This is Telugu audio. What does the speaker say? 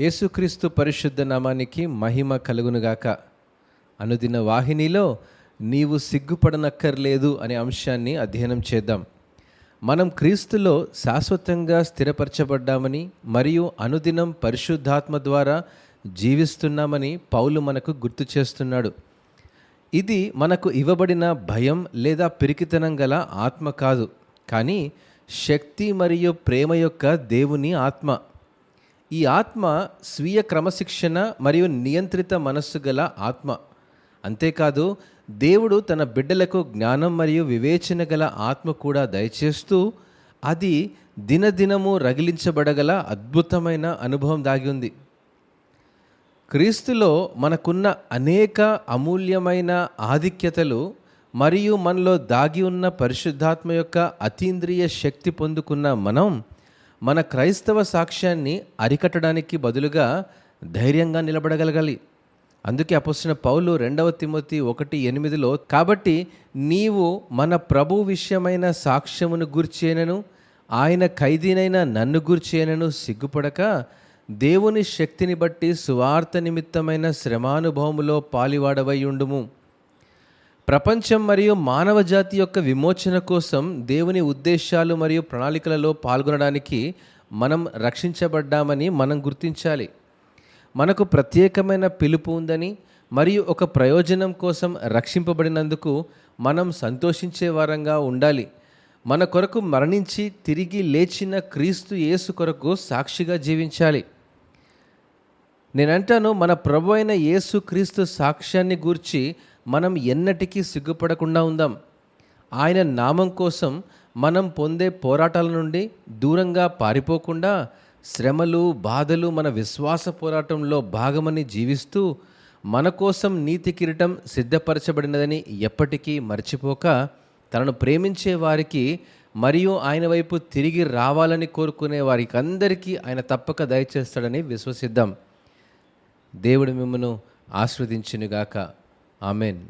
యేసుక్రీస్తు పరిశుద్ధ నామానికి మహిమ కలుగునుగాక అనుదిన వాహినిలో నీవు సిగ్గుపడనక్కర్లేదు అనే అంశాన్ని అధ్యయనం చేద్దాం. మనం క్రీస్తులో శాశ్వతంగా స్థిరపరచబడ్డామని మరియు అనుదినం పరిశుద్ధాత్మ ద్వారా జీవిస్తున్నామని పౌలు మనకు గుర్తు చేస్తున్నాడు. ఇది మనకు ఇవ్వబడిన భయం లేదా పిరికితనం గల ఆత్మ కాదు కానీ శక్తి మరియు ప్రేమ యొక్క దేవుని ఆత్మ. ఈ ఆత్మ స్వీయ క్రమశిక్షణ మరియు నియంత్రిత మనస్సు గల ఆత్మ. అంతేకాదు దేవుడు తన బిడ్డలకు జ్ఞానం మరియు వివేచన గల ఆత్మ కూడా దయచేస్తూ అది దినదినము రగిలించబడగల అద్భుతమైన అనుభవం దాగి ఉంది. క్రీస్తులో మనకున్న అనేక అమూల్యమైన ఆధిక్యతలు మరియు మనలో దాగి ఉన్న పరిశుద్ధాత్మ యొక్క అతీంద్రియ శక్తి పొందుకున్న మనం మన క్రైస్తవ సాక్ష్యాన్ని అరికట్టడానికి బదులుగా ధైర్యంగా నిలబడగలగాలి. అందుకే అపొస్తున్న పౌలు రెండవ తిమోతి ఒకటి ఎనిమిదిలో కాబట్టి నీవు మన ప్రభు విషయమైన సాక్ష్యమును గుర్చేనను ఆయన ఖైదీనైన నన్ను గుర్చేనను సిగ్గుపడక దేవుని శక్తిని బట్టి సువార్త నిమిత్తమైన శ్రమానుభవములో పాలివాడవై ఉండుము. ప్రపంచం మరియు మానవ జాతి యొక్క విమోచన కోసం దేవుని ఉద్దేశాలు మరియు ప్రణాళికలలో పాల్గొనడానికి మనం రక్షించబడ్డామని మనం గుర్తించాలి. మనకు ప్రత్యేకమైన పిలుపు ఉందని మరియు ఒక ప్రయోజనం కోసం రక్షింపబడినందుకు మనం సంతోషించే వారంగా ఉండాలి. మన కొరకు మరణించి తిరిగి లేచిన క్రీస్తు యేసు కొరకు సాక్షిగా జీవించాలి. నేనంటాను మన ప్రభు అయిన యేసు క్రీస్తు సాక్ష్యాన్ని గూర్చి మనం ఎన్నటికీ సిగ్గుపడకుండా ఉందాం. ఆయన నామం కోసం మనం పొందే పోరాటాల నుండి దూరంగా పారిపోకుండా శ్రమలు బాధలు మన విశ్వాస పోరాటంలో భాగమని జీవిస్తూ మన కోసం నీతి కిరీటం సిద్ధపరచబడినదని ఎప్పటికీ మర్చిపోక తనను ప్రేమించే వారికి మరియు ఆయన వైపు తిరిగి రావాలని కోరుకునే వారికి అందరికీ ఆయన తప్పక దయచేస్తాడని విశ్వసిద్దాం. దేవుడు మిమ్మను ఆస్వాదించినగాక ఆమెన్